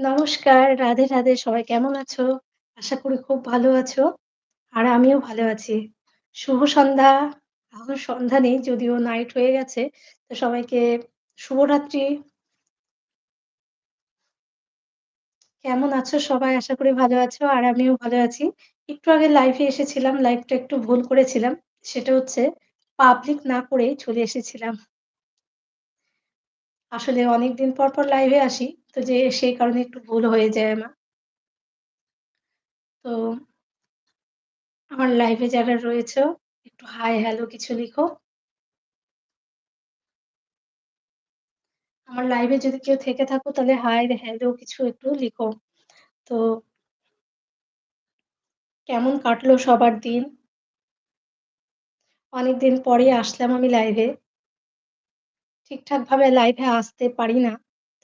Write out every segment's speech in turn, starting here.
নমস্কার, রাধে, রাধে। সবাই কেমন আছো? আশা করি খুব ভালো আছো। আর আমিও ভালো আছি। শুভ সন্ধ্যা। এখন সন্ধ্যা নেই যদিও নাইট হয়ে গেছে। তো সবাইকে শুভরাত্রি। কেমন আছো সবাই? আশা করি ভালো আছো। আর আমিও ভালো আছি। একটু আগে লাইভে এসেছিলাম। লাইভটা একটু ভুল করেছিলাম। সেটা হচ্ছে পাবলিক না করেই চলে এসেছিলাম। আসলে অনেকদিন পর, পর লাইভে আসি। তো যে সেই কারণে একটু ভুল হয়ে যায় আমার। তো আমার লাইভে যারা রয়েছো একটু হাই, হ্যালো কিছু লিখো। আমার লাইভে যদি কেউ থেকে থাকো তাহলে হাই, হ্যালো কিছু একটু লিখো। তো কেমন কাটলো সবার দিন? অনেকদিন পরে আসলাম আমি লাইভে। ঠিকঠাকভাবে লাইভে আসতে পারি না।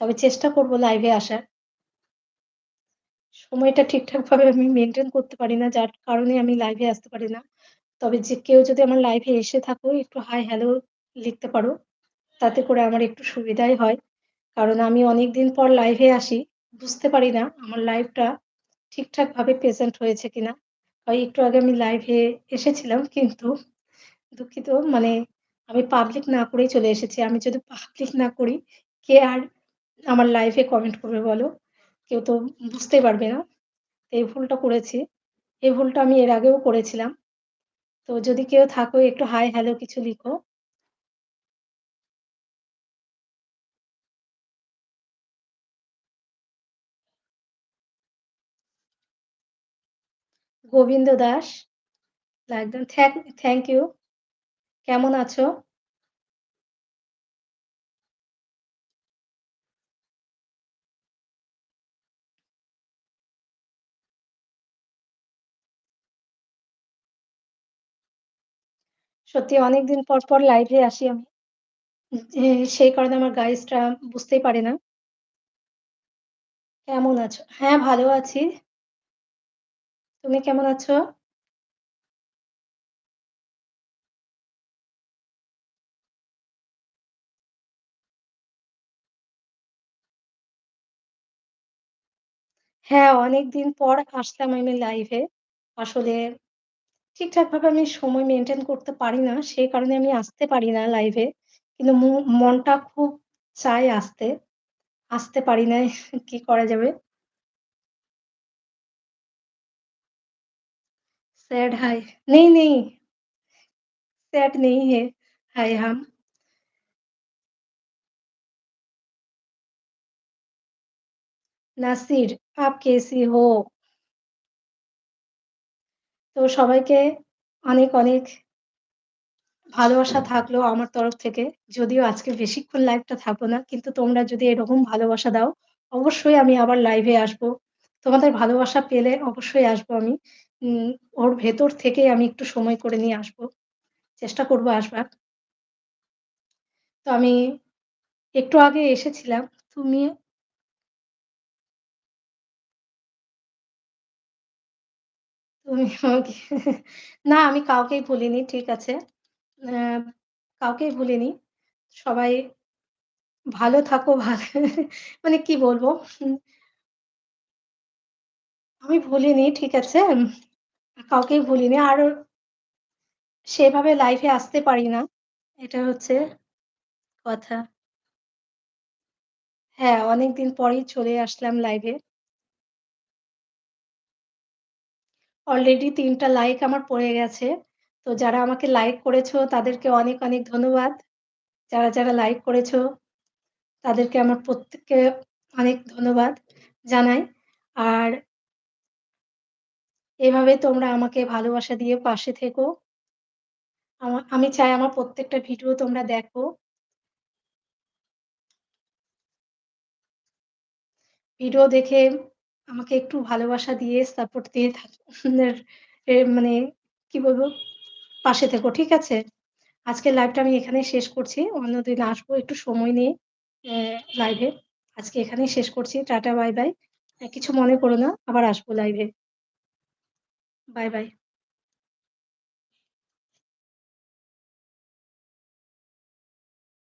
তবে চেষ্টা করব লাইভে আসার। সময়টা ঠিকঠাকভাবে আমি মেইনটেইন করতে পারি না। যার কারণে আমি লাইভে আসতে পারি না। তবে যে কেউ যদি আমার লাইভে এসে থাকো একটু হাই, হ্যালো লিখতে পারো। তাতে করে আমার একটু সুবিধাই হয়। কারণ আমি অনেকদিন পর লাইভে আসি। বুঝতে পারি না আমার লাইভটা ঠিকঠাকভাবে প্রেজেন্ট হয়েছে কিনা। হয় একটু আগে আমি লাইভে এসেছিলাম কিন্তু দুঃখিত মানে আমি পাবলিক না করেই চলে এসেছি। আমি যদি পাবলিক না করি কে আর আমার লাইফে কমেন্ট করবে বলো? কেউ তো বুঝতে পারবে না। এই ভুলটা করেছি। এই ভুলটা আমি এর আগেও করেছিলাম। তো যদি কেউ থাকো একটু হাই, হ্যালো কিছু লিখো। গোবিন্দ দাস একদম থ্যাংক ইউ। কেমন আছো? সত্যি অনেকদিন পর, পর লাইভে আসি আমি। সেই কারণে আমার গাইজরা বুঝতেই পারে না। কেমন আছো? হ্যাঁ, ভালো আছি। তুমি কেমন আছো? হ্যাঁ, অনেকদিন পর আসলাম আমি লাইভে। আসলে ঠিকঠাকভাবে আমি সময় মেইনটেইন করতে পারি না। সেই কারণে আমি আসতে পারি না লাইভে। কিন্তু মু মনটা খুব চায় আসতে। আসতে পারি না। কি করা যাবে? सैड हाय नहीं, नहीं सैड नहीं है हाय हम। নাসির, आप कैसी हो? তো সবাইকে অনেক, অনেক ভালোবাসা থাকল আমার তরফ থেকে। যদিও আজকে বেশিক্ষণ লাইভটা থাকব না। কিন্তু তোমরা যদি এরকম ভালোবাসা দাও, অবশ্যই আমি আবার লাইভে আসব। তোমাদের ভালোবাসা পেলে অবশ্যই আসব আমি। ওর ভেতর থেকেই আমি একটু সময় করে নিয়ে আসব। চেষ্টা করব আসবার। তো আমি একটু আগে এসেছিলাম। তুমি তুমি আমাকে না আমি কাউকেই ভুলিনি। ঠিক আছে। কাউকেই ভুলিনি। সবাই ভালো থাকো ভালো মানে কি বলব? আমি ভুলিনি ঠিক আছে? কাউকেই ভুলিনি। আর সেভাবে লাইভে আসতে পারি না। এটা হচ্ছে কথা। হ্যাঁ, অনেকদিন পরেই চলে আসলাম লাইভে। অলরেডি তিনটা লাইক আমার পড়ে গেছে। তো যারা আমাকে লাইক করেছ তাদেরকে অনেক, অনেক ধন্যবাদ। যারা, যারা লাইক করেছ তাদেরকে আমার প্রত্যেককে অনেক ধন্যবাদ জানাই। আর এভাবে তোমরা আমাকে ভালোবাসা দিয়ে পাশে থেকো। আমি চাই আমার প্রত্যেকটা ভিডিও তোমরা দেখো। ভিডিও দেখে আমাকে একটু ভালোবাসা দিয়ে সাপোর্ট দিয়ে মানে কি বলব? পাশে থেকো। ঠিক আছে? আজকের লাইভটা আমি এখানে শেষ করছি। অন্যদিন আসব একটু সময় নিয়ে লাইভে। আজকে এখানেই শেষ করছি। Tata bye, bye. কিছু মনে করো না। আবার আসব লাইভে। Bye, bye.